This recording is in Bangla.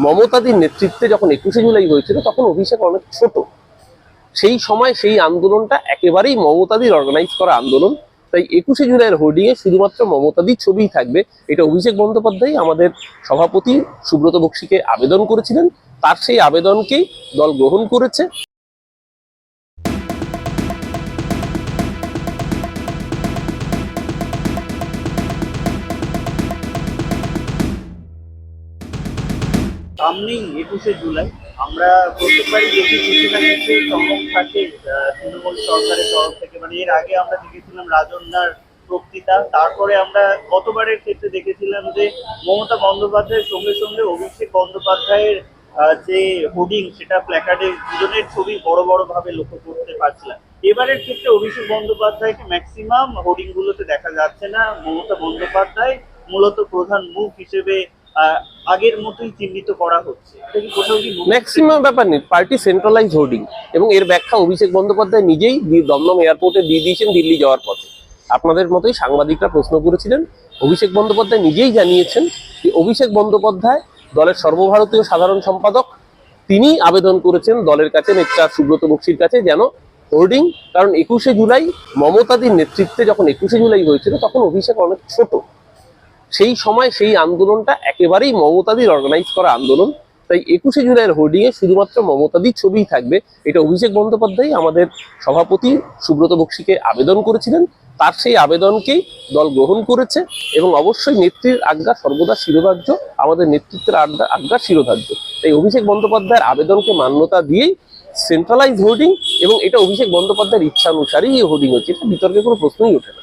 মমতাদির নেতৃত্বে যখন একুশে জুলাই হয়েছিল, তখন অভিষেক অনেক ছোট। সেই সময় সেই আন্দোলনটা একেবারেই মমতাদির অর্গানাইজ করা আন্দোলন। তাই একুশে জুলাইয়ের হোর্ডিংয়ে শুধুমাত্র মমতাদির ছবিই থাকবে। এটা অভিষেক বন্দ্যোপাধ্যায় আমাদের সভাপতি সুব্রত বক্সিকে আবেদন করেছিলেন। তার সেই আবেদনকেই দল গ্রহণ করেছে। সামনেই একুশে জুলাই, আমরা প্রত্যেকবারই দেখি কিছু না কিছু থাকে তৃণমূল সরকারের তরফ থেকে। মানে এর আগে আমরা দেখেছিলাম রাজন্যার বক্তৃতা, তারপরে আমরা গতবারের ক্ষেত্রে দেখেছিলাম যে মমতা বন্দ্যোপাধ্যায়ের সঙ্গে সঙ্গে অভিষেক বন্দ্যোপাধ্যায়ের যে হোর্ডিং, সেটা প্ল্যাকার্ডে দুজনের ছবি বড় বড় ভাবে লক্ষ্য করতে পারছিলাম। এবারের ক্ষেত্রে অভিষেক বন্দ্যোপাধ্যায়কে ম্যাক্সিমাম হোর্ডিং গুলোতে দেখা যাচ্ছে না। মমতা বন্দ্যোপাধ্যায় মূলত প্রধান মুখ হিসেবে আগের মতোই চিহ্নিত করা হচ্ছে। ম্যাক্সিমাম ব্যাপার নেই, পার্টি সেন্ট্রালাইজ হোর্ডিং এবং এর ব্যাখ্যা অভিষেক বন্দ্যোপাধ্যায় নিজেই দমদম এয়ারপোর্টে দিয়ে দিয়েছেন দিল্লি যাওয়ার পথে। আপনাদের মতোই সাংবাদিকরা প্রশ্ন করেছিলেন, অভিষেক বন্দ্যোপাধ্যায় নিজেই জানিয়েছেন যে অভিষেক বন্দ্যোপাধ্যায় দলের সর্বভারতীয় সাধারণ সম্পাদক, তিনি আবেদন করেছেন দলের কাছে নেতা সুব্রত বক্সির কাছে যেন হোর্ডিং কারণ একুশে জুলাই মমতাদির নেতৃত্বে যখন একুশে জুলাই হয়েছিল, তখন অভিষেক অনেক ছোট। সেই সময় সেই আন্দোলনটা একেবারেই মমতাদির অর্গানাইজ করা আন্দোলন। তাই একুশে জুলাইয়ের হোর্ডিংয়ে শুধুমাত্র মমতাদির ছবিই থাকবে। এটা অভিষেক বন্দ্যোপাধ্যায়, আমাদের সভাপতি সুব্রত বক্সিকে আবেদন করেছিলেন। তার সেই আবেদনকেই দল গ্রহণ করেছে এবং অবশ্যই নেত্রীর আজ্ঞা সর্বদা শিরোধার্য, আমাদের নেতৃত্বের আজ্ঞা আজ্ঞা শিরোধার্য। তাই অভিষেক বন্দ্যোপাধ্যায়ের আবেদনকে মান্যতা দিয়েই সেন্ট্রালাইজ হোর্ডিং এবং এটা অভিষেক বন্দ্যোপাধ্যায়ের ইচ্ছা অনুসারেই এই হোর্ডিং হচ্ছে। এটা বিতর্কের কোনো প্রশ্নই ওঠে না।